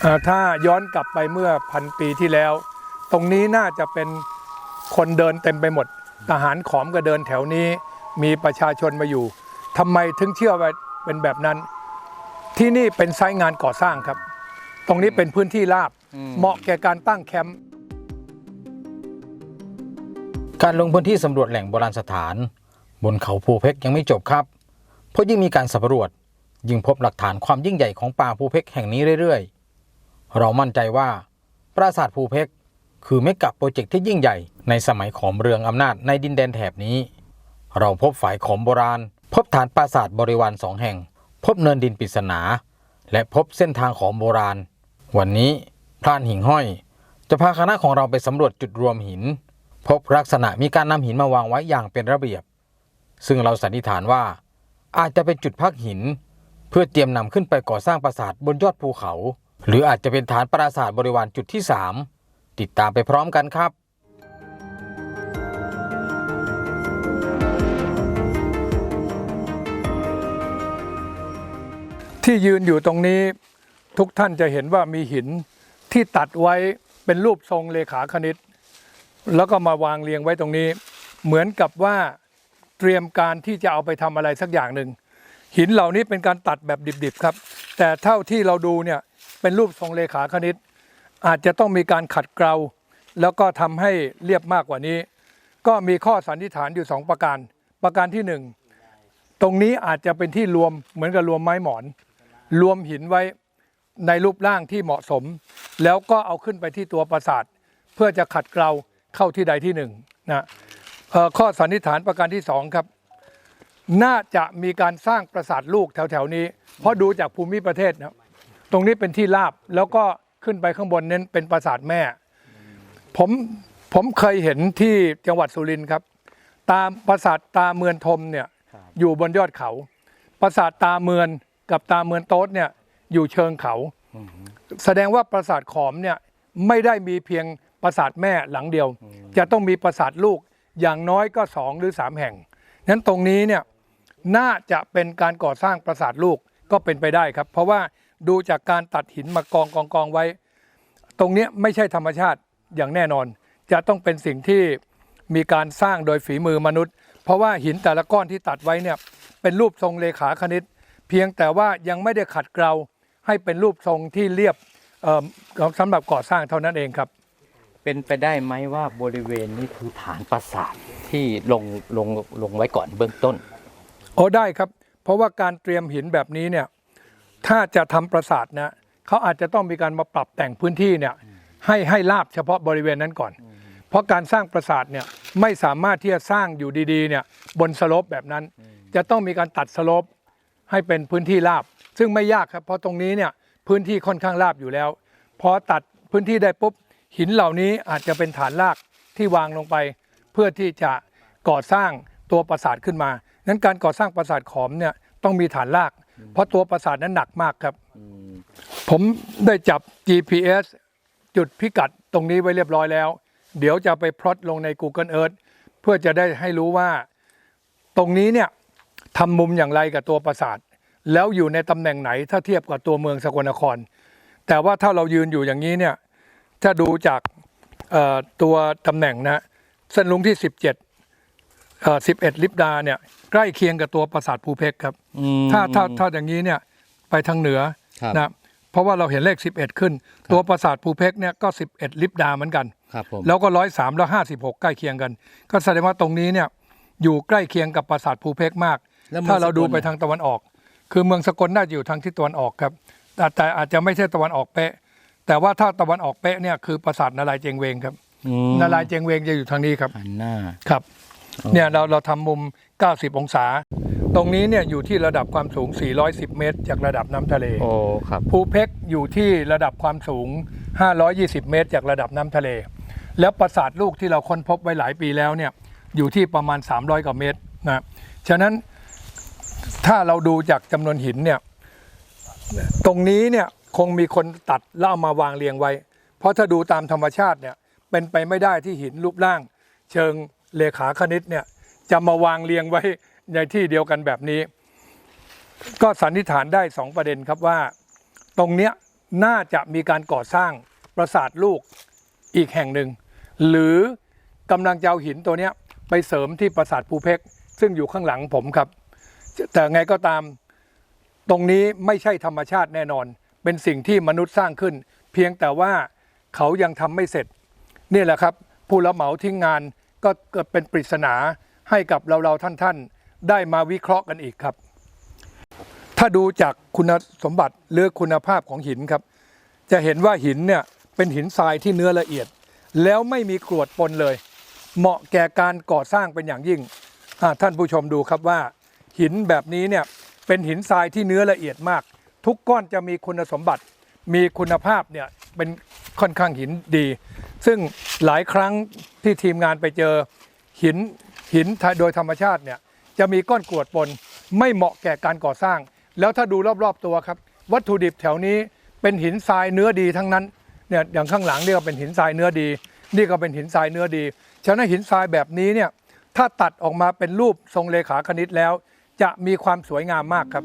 เอ่อถ้าย้อนกลับไปเมื่อพันปีที่แล้ว ตรงนี้น่าจะเป็นคนเดินเต็มไปหมด ทหารขอมก็เดินแถวนี้ มีประชาชนมาอยู่ทำไมถึงเชื่อว่าเป็นแบบนั้น ที่นี่เป็นไซต์งานก่อสร้างครับ ตรงนี้เป็นพื้นที่ราบ เหมาะแก่การตั้งแคมป์การลงพื้นที่สำรวจแหล่งโบราณสถาน บนเขาภูเพกยังไม่จบครับ เพราะยิ่งมีการสำรวจ ยิ่งพบหลักฐานความยิ่งใหญ่ของป่าภูเพกแห่งนี้เรื่อยๆ เรามั่นใจว่า ปราสาทภูเพกคือเมกะโปรเจกต์ที่ยิ่งใหญ่ในสมัยขอมเรืองอำนาจในดินแดนแถบนี้ เราพบฝายขอมโบราณ พบฐานปราสาทบริวารสองแห่ง พบเนินดินปริศนา และพบเส้นทางขอมโบราณ วันนี้พรานหิ่งห้อย จะพาคณะของเราไปสำรวจจุดรวมหิน พบลักษณะมีการนำหินมาวางไว้อย่างเป็นระเบียบ ซึ่งเราสันนิษฐานว่า อาจจะเป็นจุดพักหิน เพื่อเตรียมนำขึ้นไปก่อสร้างปราสาทบนยอดภูเขา หรืออาจจะเป็นฐานปราสาทบริวารจุดที่ 3 ติดตามไปพร้อมกันครับ ที่ยืนอยู่ตรงนี้ทุกท่านจะเห็นว่ามีหินที่ตัดไว้เป็นรูปทรงเลขาคณิต แล้วก็มาวางเรียงไว้ตรงนี้ เหมือนกับว่าเตรียมการที่จะเอาไปทำอะไรสักอย่างหนึ่งหินเหล่านี้เป็นการตัดแบบดิบๆครับ แต่เท่าที่เราดูเนี่ย เป็นรูปทรงเลขาคณิต อาจจะต้องมีการขัดเกลาแล้วก็ทำให้เรียบมากกว่านี้ ก็มีข้อสันนิษฐานอยู่สองประการ ประการที่หนึ่งตรงนี้อาจจะเป็นที่รวมเหมือนกับรวมไม้หมอน รวมหินไว้ในรูปร่างที่เหมาะสม แล้วก็เอาขึ้นไปที่ตัวปราสาท เพื่อจะขัดเกลาเข้าที่ใดที่หนึ่งนะข้อสันนิษฐานประการที่สองครับ น่าจะมีการสร้างปราสาทลูกแถวๆนี้ เพราะดูจากภูมิประเทศนะ ตรงนี้เป็นที่ราบแล้วก็ขึ้นไปข้างบนนั้นเป็นปราสาทแม่ ผมผมเคยเห็นที่จังหวัดสุรินทร์ครับ ตามปราสาทตาเมือนทมเนี่ยอยู่บนยอดเขา ปราสาทตาเมือนกับตาเมือนโต๊ดเนี่ยอยู่เชิงเขา แสดงว่าปราสาทขอมเนี่ยไม่ได้มีเพียงปราสาทแม่หลังเดียว จะต้องมีปราสาทลูกอย่างน้อยก็สองหรือสามแห่งนั้นตรงนี้เนี่ยน่าจะเป็นการก่อสร้างปราสาทลูกก็เป็นไปได้ครับ เพราะว่า ดูจากการตัดหินมากองกองกองไว้ ตรงเนี้ยไม่ใช่ธรรมชาติอย่างแน่นอน จะต้องเป็นสิ่งที่มีการสร้างโดยฝีมือมนุษย์ เพราะว่าหินแต่ละก้อนที่ตัดไว้เนี่ยเป็นรูปทรงเลขาคณิต เพียงแต่ว่ายังไม่ได้ขัดเกลาให้เป็นรูปทรงที่เรียบเอ่อสำหรับก่อสร้างเท่านั้นเองครับ เป็นไปได้ไหมว่าบริเวณนี้คือฐานปราสาทที่ลงลงลงไว้ก่อนเบื้องต้นโอ้ได้ครับ เพราะว่าการเตรียมหินแบบนี้เนี่ย ถ้าจะทำปราสาทนะเขาอาจจะต้องมีการมาปรับแต่งพื้นที่เนี่ยให้ให้ราบเฉพาะบริเวณนั้นก่อน เพราะการสร้างปราสาทเนี่ยไม่สามารถที่จะสร้างอยู่ดีๆเนี่ยบนสโลปแบบนั้น จะต้องมีการตัดสโลปให้เป็นพื้นที่ราบ ซึ่งไม่ยากครับ เพราะตรงนี้เนี่ยพื้นที่ค่อนข้างราบอยู่แล้ว พอตัดพื้นที่ได้ปุ๊บหินเหล่านี้อาจจะเป็นฐานรากที่วางลงไป เพื่อที่จะก่อสร้างตัวปราสาทขึ้นมานั้นการก่อสร้างปราสาทขอมเนี่ยต้องมีฐานราก เพราะตัวปราสาทนั้นหนักมากครับ ผมได้จับ GPS จุดพิกัดตรงนี้ไว้เรียบร้อยแล้ว เดี๋ยวจะไปพลอตลงใน Google Earth เพื่อจะได้ให้รู้ว่าตรงนี้เนี่ยทำมุมอย่างไรกับตัวปราสาท แล้วอยู่ในตำแหน่งไหนถ้าเทียบกับตัวเมืองสกลนคร แต่ว่าถ้าเรายืนอยู่อย่างนี้เนี่ยถ้าดูจากเอ่อตัวตำแหน่งนะเส้นลุงที่ 17เอ่อ11 ลิบดาเนี่ย ใกล้เคียงกับตัวปราสาทภูเพกครับ ถ้าถ้าถ้าอย่างนี้เนี่ยไปทางเหนือครับนะเพราะว่าเราเห็นเลข 11 ขึ้น ตัวปราสาทภูเพกเนี่ยก็ 11 ลิบดาเหมือนกันครับผมแล้วก็ร้อยสามแล้วห้าสิบหกใกล้เคียงกัน ก็แสดงว่าตรงนี้เนี่ยอยู่ใกล้เคียงกับปราสาทภูเพกมากแล้วเมืองถ้าเราดูสกลไปทางตะวันออก คือเมืองสกลน่าจะอยู่ทางทิศตะวันออกครับแต่แต่อาจจะไม่ใช่ตะวันออกเป๊ะ แต่ว่าถ้าตะวันออกเป๊ะเนี่ยคือปราสาทนารายณ์เจงเวงครับอืมนารายณ์เจงเวงจะอยู่ทางนี้ครับหันหน้าครับ เนี่ยเราเราทำมุม 90 องศา ตรงนี้เนี่ยอยู่ที่ระดับความสูง 410 เมตร จากระดับน้ำทะเลโอ้ครับภูเพกอยู่ที่ระดับความสูง 520 เมตร จากระดับน้ำทะเล แล้วปราสาทลูกที่เราค้นพบไว้หลายปีแล้วเนี่ยอยู่ที่ประมาณ 300 กว่าเมตรนะฉะนั้นถ้าเราดูจากจำนวนหินเนี่ยตรงนี้เนี่ยคงมีคนตัดแล้วเอามาวางเรียงไว้ เพราะถ้าดูตามธรรมชาติเนี่ยเป็นไปไม่ได้ที่หินรูปร่าง เชิงเลขาคณิตเนี่ย จะมาวางเรียงไว้ในที่เดียวกันแบบนี้ ก็สันนิษฐานได้สองประเด็นครับว่า ตรงเนี้ยน่าจะมีการก่อสร้างปราสาทลูกอีกแห่งหนึ่ง หรือกำลังจะเอาหินตัวเนี้ยไปเสริมที่ปราสาทภูเพกซึ่งอยู่ข้างหลังผมครับ แต่ไงก็ตามตรงนี้ไม่ใช่ธรรมชาติแน่นอน เป็นสิ่งที่มนุษย์สร้างขึ้น เพียงแต่ว่าเขายังทำไม่เสร็จ นี่แหละครับ ผู้รับเหมาทิ้งงานก็เกิดเป็นปริศนา ให้กับเราเราๆท่านๆ ได้มาวิเคราะห์กันอีกครับ ถ้าดูจากคุณสมบัติหรือคุณภาพของหินครับ จะเห็นว่าหินเนี่ยเป็นหินทรายที่เนื้อละเอียด แล้วไม่มีกรวดปนเลย เหมาะแก่การก่อสร้างเป็นอย่างยิ่งท่านผู้ชมดูครับว่า หินแบบนี้เนี่ยเป็นหินทรายที่เนื้อละเอียดมาก ทุกก้อนจะมีคุณสมบัติ มีคุณภาพเนี่ยเป็นค่อนข้างหินดี ซึ่งหลายครั้งที่ทีมงานไปเจอหิน หินโดยธรรมชาติเนี่ยจะมีก้อนกรวดปนไม่เหมาะแก่การก่อสร้าง แล้วถ้าดูรอบๆตัวครับ วัตถุดิบแถวนี้เป็นหินทรายเนื้อดีทั้งนั้นเนี่ยอย่างข้างหลังนี่ก็เป็นหินทรายเนื้อดี นี่ก็เป็นหินทรายเนื้อดีฉะนั้นหินทรายแบบนี้เนี่ยถ้าตัดออกมาเป็นรูปทรงเลขาคณิตแล้ว จะมีความสวยงามมากครับ